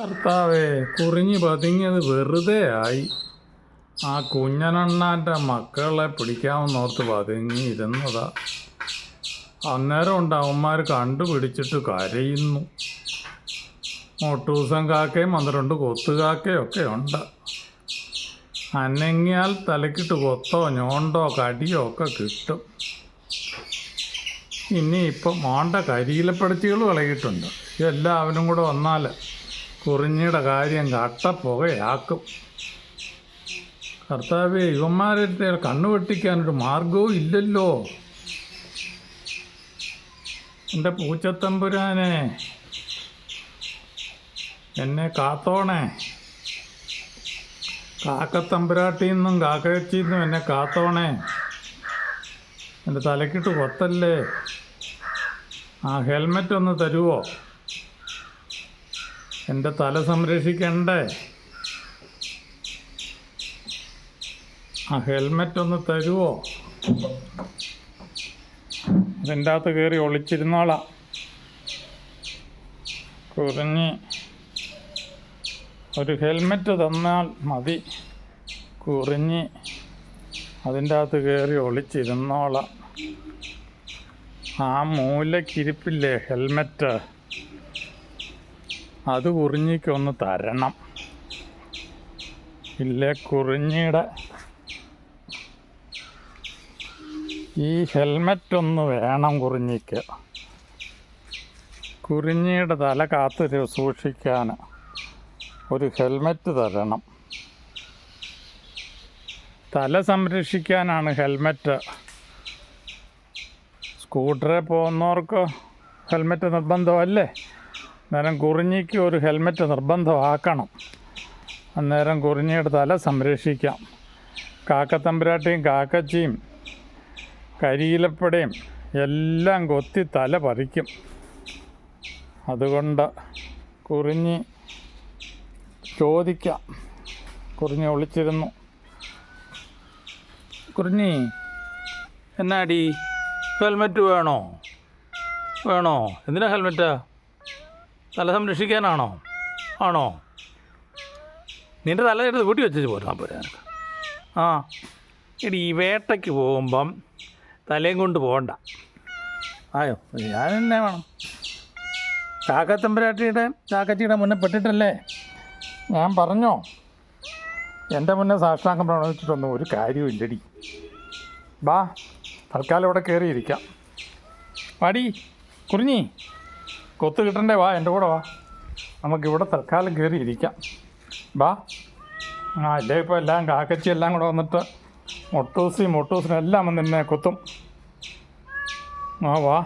കർത്താവേ കുറിഞ്ഞു പതുങ്ങിയത് വെറുതെ ആയി. ആ കുഞ്ഞനണ്ണാന്റെ മക്കളെ പിടിക്കാമെന്നോർത്ത് പതിങ്ങി ഇരുന്നതാ അന്നേരം ഉണ്ട് അവന്മാർ കണ്ടുപിടിച്ചിട്ട് കരയുന്നു. മൊട്ടൂസം കാക്കയും പന്ത്രണ്ട് കൊത്തുകാക്കയൊക്കെ ഉണ്ട്. അനങ്ങിയാൽ തലക്കിട്ട് കൊത്തോ ഞോണ്ടോ കടിയോ ഒക്കെ കിട്ടും. ഇനി ഇപ്പം മോണ്ട കരിയിലപ്പെടുത്തികൾ വിളകിയിട്ടുണ്ട്. എല്ലാവരും കൂടെ വന്നാൽ കുറിഞ്ഞിയുടെ കാര്യം കട്ടപ്പുകയാക്കും. കർത്താവെ ഇവന്മാരുടെ കണ്ണു വെട്ടിക്കാനൊരു മാർഗവും ഇല്ലല്ലോ. എന്റെ പൂച്ചത്തമ്പുരാനെ എന്നെ കാത്തോണേ. കാക്കത്തമ്പുരാട്ടിൽ നിന്നും കാക്കയച്ചിൽ നിന്നും എന്നെ കാത്തോണേ. എന്റെ തലക്കിട്ട് കൊത്തല്ലേ. ആ ഹെൽമെറ്റ് ഒന്ന് തരുമോ എന്റെ തല സംരക്ഷിക്കണ്ടേ? ആ ഹെൽമെറ്റ് ഒന്ന് തരുവോ? അതിന്റെ അകത്ത് കയറി ഒളിച്ചിരുന്നോളാം. കുറിഞ്ഞ് ഒരു ഹെൽമെറ്റ് തന്നാൽ മതി. കുറിഞ്ഞ് അതിന്റെ അകത്ത് കയറി ഒളിച്ചിരുന്നോളാം. ആ മൂലക്കിരിപ്പില്ലേ ഹെൽമെറ്റ്? അത് കുറിഞ്ഞിക്കൊന്ന് തരണം. ഇല്ലേ കുറിഞ്ഞിയുടെ ഈ ഹെൽമെറ്റ് ഒന്ന് വേണം കുറിഞ്ഞിക്ക്. കുറിഞ്ഞിയുടെ തല കാത്ത് സൂക്ഷിക്കാൻ ഒരു ഹെൽമെറ്റ് തരണം. തല സംരക്ഷിക്കാനാണ് ഹെൽമെറ്റ്. സ്കൂട്ടറിൽ പോകുന്നവർക്ക് ഹെൽമെറ്റ് നിർബന്ധമല്ലേ? അന്നേരം കുറിഞ്ഞിക്ക് ഒരു ഹെൽമെറ്റ് നിർബന്ധമാക്കണം. അന്നേരം കുറിഞ്ഞിയുടെ തല സംരക്ഷിക്കാം. കാക്കത്തമ്പുരാട്ടിയും കാക്കച്ചിയും കരിയിലപ്പടയും എല്ലാം കൊത്തി തല പറിക്കും. അതുകൊണ്ട് കുറിഞ്ഞി ചോദിക്കാം. കുറിഞ്ഞി ഒളിച്ചിരുന്നു. കുറിഞ്ഞി എന്നാടി? ഹെൽമെറ്റ് വേണോ? വേണോ? എന്തിനാ ഹെൽമെറ്റ്? തല സംരക്ഷിക്കാനാണോ? ആണോ? നിന്റെ തല എടുത്ത് കൂട്ടി വെച്ചു പോരാൻ പോരാ. ആ എടി ഈ വേട്ടയ്ക്ക് പോകുമ്പം തലയും കൊണ്ട് പോകണ്ട. ആയോ ഞാൻ എന്നെ വേണം. കാക്കത്തമ്പരാട്ടിയുടെ ചാക്കച്ചിയുടെ മുന്നേ പെട്ടിട്ടല്ലേ? ഞാൻ പറഞ്ഞോ എന്റെ മുന്നേ സാക്ഷാംഗം പ്രവണിച്ചിട്ടൊന്നും ഒരു കാര്യവും ഇല്ലടി. ബാ തൽക്കാലം ഇവിടെ കയറിയിരിക്കാം പാടി കുറിഞ്ഞി. കൊത്ത് കിട്ടണ്ടേ? വാ എന്റെ കൂടെ വാ. നമുക്കിവിടെ തൽക്കാലം കയറി ഇരിക്കാം. വാ ആ ഇല്ലേ ഇപ്പോൾ എല്ലാം കാക്കച്ചി എല്ലാം കൂടെ വന്നിട്ട് മൊട്ടൂസി മൊട്ടൂസിനെല്ലാം വന്ന് നിന്നെ കൊത്തും. ആ വാ.